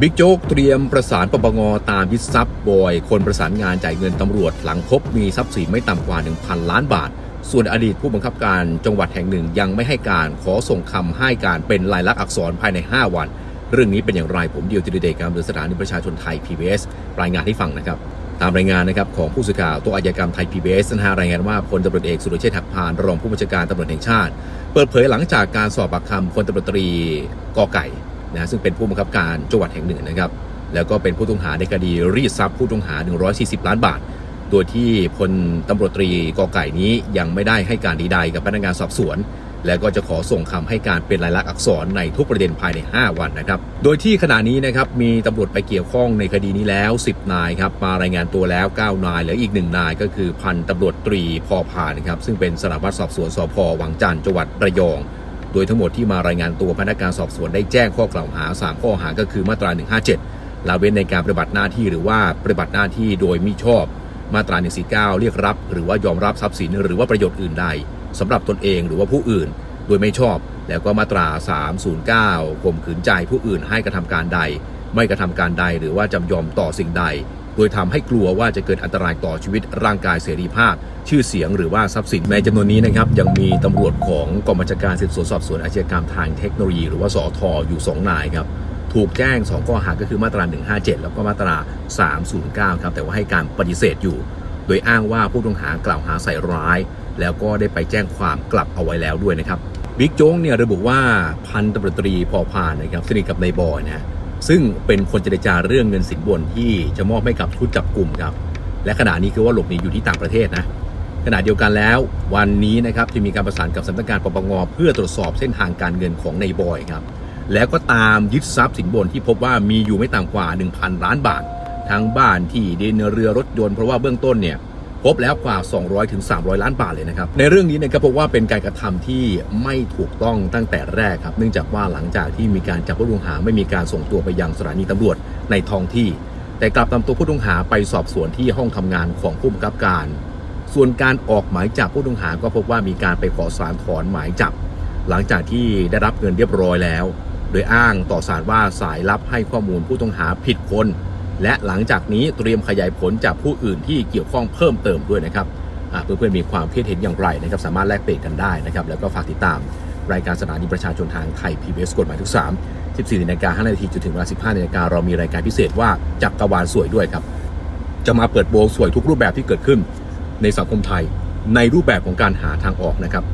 บิ๊กโจ๊กเตรียมประสานปปงตามยึดทรัพย์บอย คนประสานงานจ่ายเงินตำรวจ หลังพบมีทรัพย์สินไม่ต่ำกว่า 1,000 ล้านบาท ส่วนอดีตผู้บังคับการจังหวัดแห่งหนึ่งยังไม่ให้การขอส่งคำให้การเป็นลายลักษณ์อักษรภายใน 5 วัน เรื่องนี้เป็นอย่างไรผมเดียวจิรเดชการเดินสถานีประชาชนไทย PBS รายงานให้ฟังนะครับ ตามรายงานนะครับของผู้สื่อข่าวตัวอาชญากรรมไทย PBS นะฮะรายงานว่าพลตำรวจเอกสุรเชษฐ์หักพานรองผู้บัญชาการตำรวจแห่งชาติ เปิดเผยหลังจากการสอบปากคำพลตำรวจตรีกอไก่ นะซึ่งเป็นผู้บังคับการจังหวัดแห่งหนึ่งนะครับ แล้วก็เป็นผู้ต้องหาในคดีรีดทรัพย์ผู้ต้องหา 140 ล้านบาท โดยที่พลตำรวจตรีกอไก่นี้ยังไม่ได้ให้การใดๆกับพนักงานสอบสวน และก็จะขอส่งคำให้การเป็นลายลักษณ์อักษรในทุกประเด็นภายใน 5 วันนะครับ โดยที่ขณะนี้นะครับมีตำรวจไปเกี่ยวข้องในคดีนี้แล้ว 10 นายครับมารายงานตัวแล้ว 9 นายเหลืออีก 1 นายก็คือพันตำรวจตรีพอพานครับซึ่งเป็นสารวัตรสอบสวนสพวังจันทร์จังหวัดระยอง โดยทั้งหมดที่มารายงานตัวพนักงานสอบสวนได้แจ้งข้อกล่าวหา 3 ข้อหาก็คือมาตรา 157ละเว้นในการปฏิบัติหน้าที่หรือว่าปฏิบัติหน้าที่โดยมิชอบ มาตรา 149 เรียกรับ หรือว่ายอมรับทรัพย์สินหรือว่าประโยชน์อื่นใดสำหรับตนเองหรือว่าผู้อื่น โดยไม่ชอบ แล้วก็มาตรา 309ข่มขืนใจผู้อื่นให้กระทำการใด ไม่กระทำการใดหรือว่าจำยอมต่อสิ่งใด โดยทำให้กลัวว่าจะเกิดอันตรายต่อชีวิตร่างกายเสรีภาพ ชื่อเสียงหรือว่าทรัพย์สินในจำนวนนี้นะครับยังมีตำรวจของกองบัญชาการสืบสวนสอบสวนอาชญากรรมทางเทคโนโลยี หรือว่าสอทอยู่ 2 นายครับถูกแจ้ง 2 ข้อหาก็คือมาตรา 157 แล้วก็มาตรา 309 ครับแต่ว่าให้การปฏิเสธอยู่ โดยอ้างว่าผู้ต้องหากล่าวหาใส่ร้าย แล้วก็ได้ไปแจ้งความกลับเอาไว้แล้วด้วยนะครับบิ๊กโจ๊กเนี่ยระบุว่าพันตำรวจตรีพอพานนะครับสนิทกับนายบอยนะ ซึ่งเป็นคนเจรจาเรื่องเงินสินบนที่จะมอบให้กับชุดจับกลุ่มครับ และขณะนี้คือว่าหลบหนีอยู่ที่ต่างประเทศนะขณะเดียวกันแล้ววันนี้นะครับที่มีการประสานกับสำนักงานปปงเพื่อตรวจสอบเส้นทางการเงินของในบอยครับแล้วก็ตามยึดทรัพย์สินบนที่พบว่ามีอยู่ไม่ต่ำกว่า 1,000 ล้านบาท ทั้งบ้านที่ดินเรือรถยนต์เพราะว่าเบื้องต้นเนี่ย พบแล้วกว่า200ถึง300 ล้านบาทเลยนะครับ ในเรื่องนี้เนี่ยก็พบว่าเป็นการกระทำที่ไม่ถูกต้องตั้งแต่แรกครับ เนื่องจากว่าหลังจากที่มีการจับผู้ต้องหาไม่มีการส่งตัวไปยังสถานีตำรวจในท้องที่ แต่กลับนำตัวผู้ต้องหาไปสอบสวนที่ห้องทำงานของผู้บังคับการ ส่วนการออกหมายจับผู้ต้องหาก็พบว่ามีการไปขอสารถอนหมายจับ หลังจากที่ได้รับเงินเรียบร้อยแล้ว โดยอ้างต่อสารว่าสายลับให้ข้อมูลผู้ต้องหาผิดคน และหลังจากนี้เตรียมขยายผลจากผู้อื่นที่เกี่ยวข้องเพิ่มเติมด้วยนะครับเพื่อนๆมีความคิดเห็นอย่างไรนะครับสามารถแลกเปลี่ยนกันได้นะครับแล้วก็ฝากติดตามรายการสถานีประชาชนทางไทย PBS กฎหมายทุก 3 14นาฬิกา5นาทีจนถึงเวลา15นาฬิกาเรามีรายการพิเศษว่าจักรวาลสวยด้วยครับ จะมาเปิดโปงสวยทุกรูปแบบที่เกิดขึ้น ในสังคมไทยในรูปแบบของการหาทางออกนะครับ